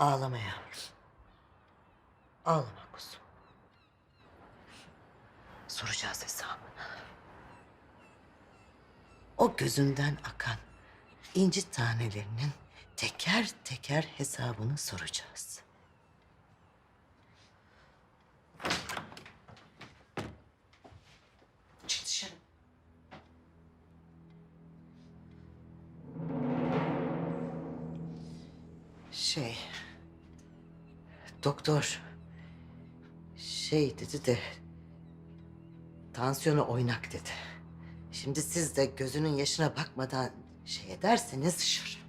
Ağlama yavrum. Ağlama kuzum. Soracağız hesabını. O gözünden akan inci tanelerinin teker teker hesabını soracağız. Çık dışarı. Şey... Doktor... Şey dedi de... Tansiyonu oynak dedi. Şimdi siz de gözünün yaşına bakmadan şey ederseniz şır.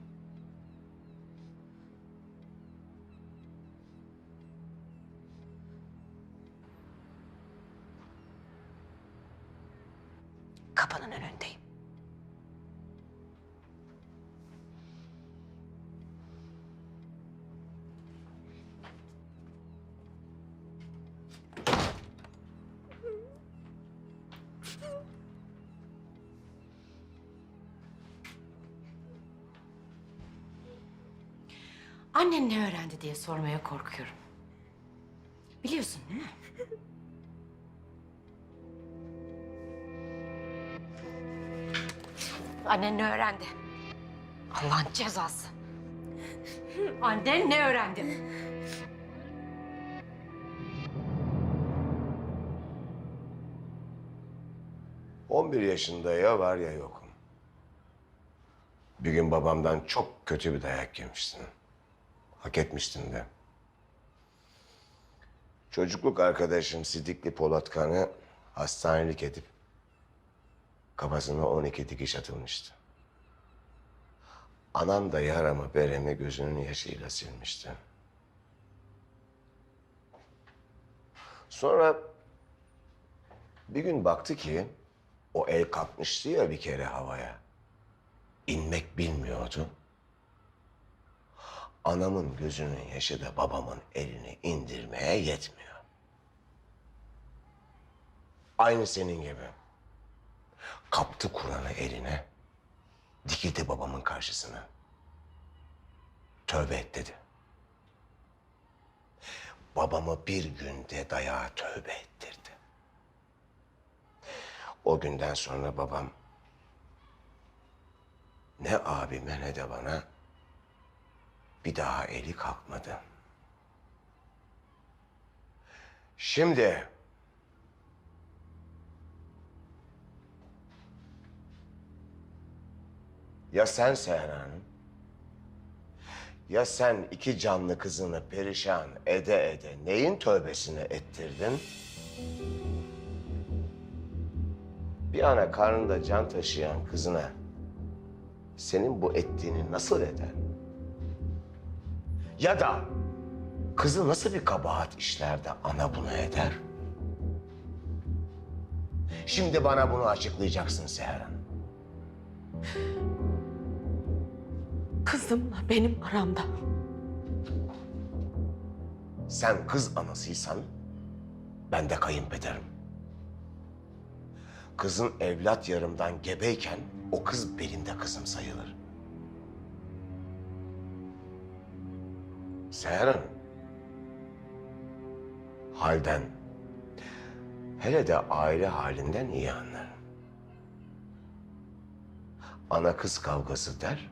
Kapının önündeyim. Annen ne öğrendi diye sormaya korkuyorum. Biliyorsun değil mi? Annen ne öğrendi? Allah'ın cezası. Annen ne öğrendi? 11 yaşında ya var ya yokum. Bir gün babamdan çok kötü bir dayak yemiştin. Hak etmiştin de. Çocukluk arkadaşım Sidikli Polatkan'ı hastanelik edip kafasına 12 dikiş atılmıştı. Anam da yaramı beremi gözünün yaşıyla silmişti. Sonra bir gün baktı ki o el kalkmıştı ya bir kere havaya. İnmek bilmiyordu. Anamın gözünün yaşı da babamın elini indirmeye yetmiyor. Aynı senin gibi. Kaptı Kur'an'ı eline, dikildi babamın karşısına. Tövbe et dedi. Babamı bir günde dayağa tövbe ettirdi. O günden sonra babam ne abime ne de bana bir daha eli kalkmadı. Şimdi ya sen Seher Hanım ya sen iki canlı kızını perişan ede ede neyin tövbesini ettirdin? Bir ana karnında can taşıyan kızına senin bu ettiğini nasıl eder? Ya da kızı nasıl bir kabahat işler de ana bunu eder? Şimdi bana bunu açıklayacaksın Seher Hanım. Kızımla benim aramda. Sen kız anasıysan ben de kayınpederim. Kızın evlat yarımdan gebeyken o kız benim de kızım sayılır. Seher Hanım. Halden, hele de aile halinden iyi anlarım. Ana kız kavgası der,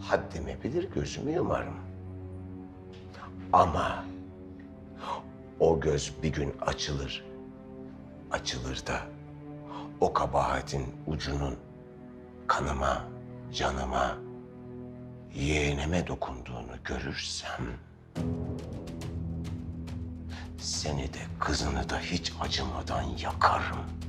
haddimi bilir gözümü yumarım. Ama o göz bir gün açılır. Açılır da o kabahatin ucunun kanıma, canıma, yeğenime dokunduğunu görürsem... ...seni de kızını da hiç acımadan yakarım.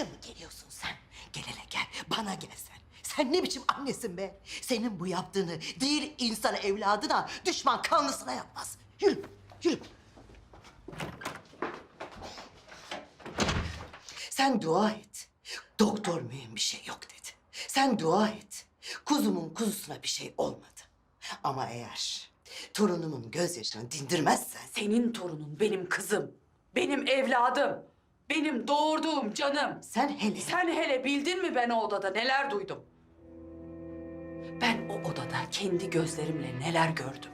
Buraya mı geliyorsun sen? Gel hele gel, bana gel sen. Ne biçim annesin be? Senin bu yaptığını değil insan evladına, düşman kanlısına yapmaz. Yürü, yürü. Sen dua et. Doktor mühim bir şey yok dedi. Sen dua et. Kuzumun kuzusuna bir şey olmadı. Ama eğer torunumun gözyaşını dindirmezsen... Senin torunun benim kızım. Benim evladım. Benim doğurduğum canım. Sen hele... Sen hele bildin mi ben o odada neler duydum? Ben o odada kendi gözlerimle neler gördüm.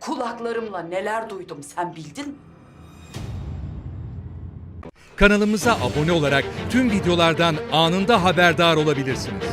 Kulaklarımla neler duydum sen bildin mi? Kanalımıza abone olarak tüm videolardan anında haberdar olabilirsiniz.